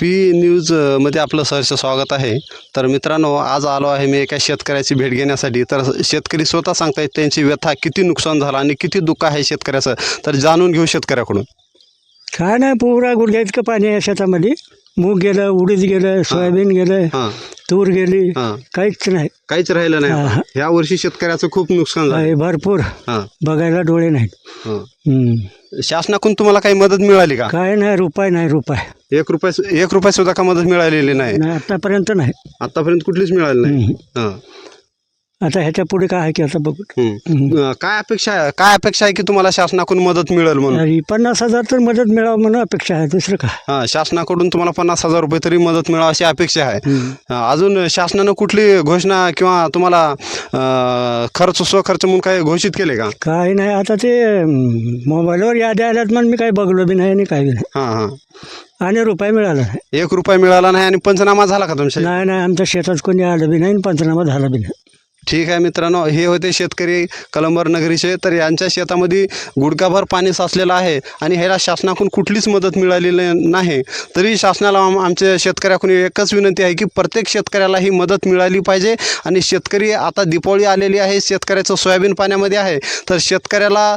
P news अ, मध्ये आपलं सहर्ष स्वागत आहे. तर मित्रांनो आज आलो आहे मी एका शेतकऱ्याची भेट घेण्यासाठी. तर शेतकरी स्वतः सांगतायत त्यांची व्यथा किती नुकसान झालं आणि किती दुःख आहे शेतकऱ्याचं? तर जाणून घेऊ शेतकऱ्याकडून. काय नाही पुरा गुडघ्या इतकं पाणी आहे शेतामध्ये. मूग गेलं उडीद गेलं सोयाबीन गेलं हां. तूर गेली हां. काहीच नाही. काहीच राहिलं नाही. ह्या वर्षी शेतकऱ्याचं खूप नुकसान झालं. भरपूर. हां. बघायला डोळे नाहीत. हम्म. शासनाकडून तुम्हाला काही मदत मिळाली का? काय नाही रुपये नाही रुपये. एक रुपये एक रुपये सुद्धा का मदत मिळालेली नाही? नाही आतापर्यंत नाही. आतापर्यंत कुठलीच मिळाली नाही. हां. आता ह्याच्या पुढे काय आहे की आता बघू. हम्म. काय अपेक्षा आहे? काय अपेक्षा आहे की तुम्हाला शासनाकडून मदत मिळेल म्हणून? आणि पन्नास हजार तर मदत मिळावं म्हणून अपेक्षा आहे दुसरं काय? हा शासनाकडून तुम्हाला पन्नास हजार रुपये तरी मदत मिळावी अशी अपेक्षा आहे. हा, अजून शासनानं कुठली घोषणा किंवा तुम्हाला अ, खर्च स्वखर्च म्हणून काही घोषित केले का? काय नाही आता ते मोबाईलवर याद्या आल्यात म्हणून मी काही बघलो बी नाही आणि काही बी नाही. हां हां. आणि रुपये मिळाला नाही. एक रुपया मिळाला नाही आणि पंचनामा झाला का तुमच्या? नाही नाही आमच्या शेतात कोणी आलं बी नाही आणि पंचनामा झाला बी नाही. ठीक आहे मित्रांनो हे होते शेतकरी कलंबर नगरीचे. तर यांच्या शेतामध्ये गुडघाभर पाणी साचलेलं आहे आणि ह्याला शासनाकडून कुठलीच मदत मिळालेली नाही. तरी शासनाला आम आमच्या शेतकऱ्याकडून एकच विनंती आहे की प्रत्येक शेतकऱ्याला ही मदत मिळाली पाहिजे आणि शेतकरी आता दीपावली आलेली आहे शेतकऱ्याचं सोयाबीन पाण्यामध्ये आहे. तर शेतकऱ्याला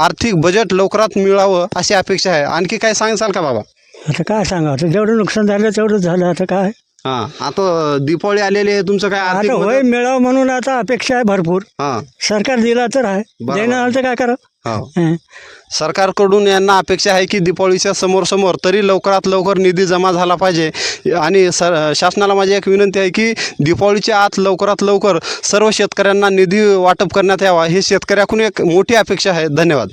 आर्थिक बजेट लवकरात मिळावं अशी अपेक्षा आहे. आणखी काय सांगाल का बाबा? आता काय सांगा आता जेवढं नुकसान झालं तेवढंच झालं. आता काय? हां आता दीपावली आलेली आहे तुमचं काय आर्थिक आता होय मदत? मिळावं म्हणून आता अपेक्षा आहे भरपूर. हां. सरकार दिला तर आहे. बरोबर. देणं आलं तर काय करा हो. सरकारकडून यांना अपेक्षा आहे की दीपावलीच्या समोर समोर तरी लवकरात लवकर निधी जमा झाला पाहिजे. आणि सर शासनाला माझी एक विनंती आहे की दीपावलीच्या आत लवकरात लवकर सर्व शेतकऱ्यांना निधी वाटप करण्यात यावा. ही शेतकऱ्याकडून एक मोठी अपेक्षा आहे. धन्यवाद.